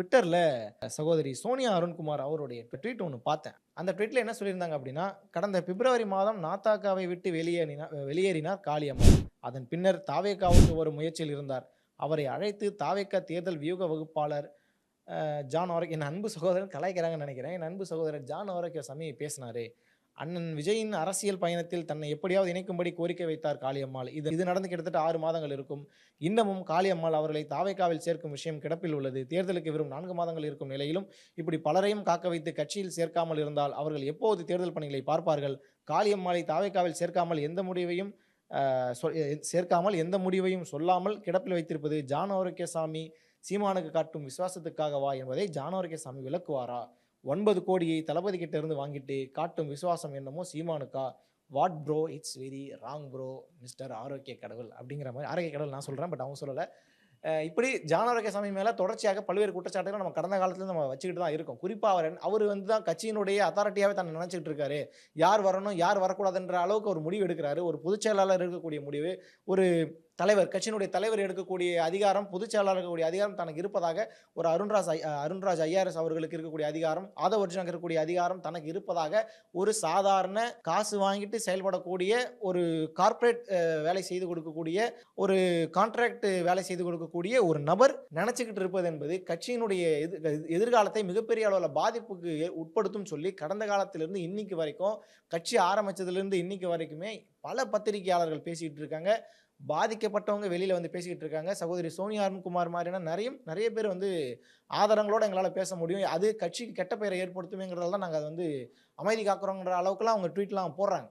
ட்விட்டரில் சகோதரி சோனியா அருண்குமார் அவருடைய ட்வீட் ஒன்று பார்த்தேன். அந்த ட்வீட்டில் என்ன சொல்லியிருந்தாங்க அப்படின்னா கடந்த பிப்ரவரி மாதம் நாத்தாக்காவை விட்டு வெளியேறினார் வெளியேறினார் காளியம்மா அதன் பின்னர் தாவேக்காவுக்கு ஒரு முயற்சியில் இருந்தார். அவரை அழைத்து தாவேக்கா தேர்தல் வியூக வகுப்பாளர் ஜான் ஆரோக்கிய என் அன்பு சகோதரன் கலாய்க்கிறாங்கன்னு நினைக்கிறேன். என் அன்பு சகோதரர் ஜான் ஆரோக்கிய சாமி பேசினாரு. அண்ணன் விஜயின் அரசியல் பயணத்தில் தன்னை எப்படியாவது இணைக்கும்படி கோரிக்கை வைத்தார் காளியம்மாள். இது இது நடந்து கிட்டத்தட்ட ஆறு மாதங்கள் இருக்கும். இன்னமும் காளியம்மாள் அவர்களை தாவேக்காவில் சேர்க்கும் விஷயம் கிடப்பில் உள்ளது. தேர்தலுக்கு வெறும் நான்கு மாதங்கள் இருக்கும் நிலையிலும் இப்படி பலரையும் காக்க வைத்து கட்சியில் சேர்க்காமல் இருந்தால் அவர்கள் எப்போது தேர்தல் பணிகளை பார்ப்பார்கள்? காளியம்மாளை தாவேக்காவில் சேர்க்காமல் எந்த முடிவையும் சொல்- சேர்க்காமல் எந்த முடிவையும் சொல்லாமல் கிடப்பில் வைத்திருப்பது ஜான் ஆரோக்கியசாமி சீமானுக்கு காட்டும் விசுவாசத்துக்காகவா என்பதை ஜான் ஆரோக்கியசாமி விளக்குவாரா? ஒன்பது கோடியை தளபதி கிட்ட இருந்து வாங்கிட்டு காட்டும் விசுவாசம் என்னமோ சீமானுக்கா? What bro it's very wrong bro mister ஆரோக்கிய கடவுள் அப்படிங்கிற மாதிரி ஆரோக்கிய கடவுள் நான் சொல்கிறேன் பட் அவங்க சொல்லலை. இப்படி ஜானாரோக்கிய சாமி மேலே தொடர்ச்சியாக பல்வேறு குற்றச்சாட்டுகளை நம்ம கடந்த காலத்தில் நம்ம வச்சுக்கிட்டு தான் இருக்கோம். குறிப்பாக அவர் அவர் வந்து தான் கட்சியினுடைய அத்தாரிட்டியாகவே தன்னை நினச்சிக்கிட்டு இருக்காரு. யார் வரணும் யார் வரக்கூடாதுன்ற அளவுக்கு ஒரு முடிவு எடுக்கிறாரு. ஒரு பொதுச்செயலாளர் இருக்கக்கூடிய முடிவு. ஒரு தலைவர் கட்சியினுடைய தலைவர் எடுக்கக்கூடிய அதிகாரம் பொதுச் செயலாளர் இருக்கக்கூடிய அதிகாரம் தனக்கு இருப்பதாக ஒரு அருண்ராஜ் ஐ- அருண்ராஜ் ஐஆர்எஸ் அவர்களுக்கு இருக்கக்கூடிய அதிகாரம் ஆதவ் அர்ஜுனாக்கு இருக்கக்கூடிய அதிகாரம் தனக்கு இருப்பதாக ஒரு சாதாரண காசு வாங்கிட்டு செயல்படக்கூடிய ஒரு கார்ப்பரேட் வேலை செய்து கொடுக்கக்கூடிய ஒரு கான்ட்ராக்ட் வேலை செய்து கொடுக்கக்கூடிய ஒரு நபர் நினைச்சுக்கிட்டு இருப்பது என்பது கட்சியினுடைய எதிர்காலத்தை மிகப்பெரிய அளவில் பாதிப்புக்கு ஏ- உட்படுத்தும் சொல்லி கடந்த காலத்திலிருந்து இன்னைக்கு வரைக்கும் கட்சி ஆரம்பித்ததுலேருந்து இன்னைக்கு வரைக்குமே பல பத்திரிகையாளர்கள் பேசிக்கிட்டு இருக்காங்க. பாதிக்கப்பட்டவங்க வெளியில் வந்து பேசிக்கிட்டு இருக்காங்க. சகோதரி சோனியா அருண்குமார் மாதிரியான நிறைய நிறைய பேர் வந்து ஆதாரங்களோட எங்களால் பேச முடியும். அது கட்சிக்கு கெட்ட பெயரை ஏற்படுத்துமேங்கிறதால தான் நாங்கள் அதை வந்து அமைதி காக்குறோங்கிற அளவுக்குலாம் அவங்க ட்வீட்லாம் போடுறாங்க.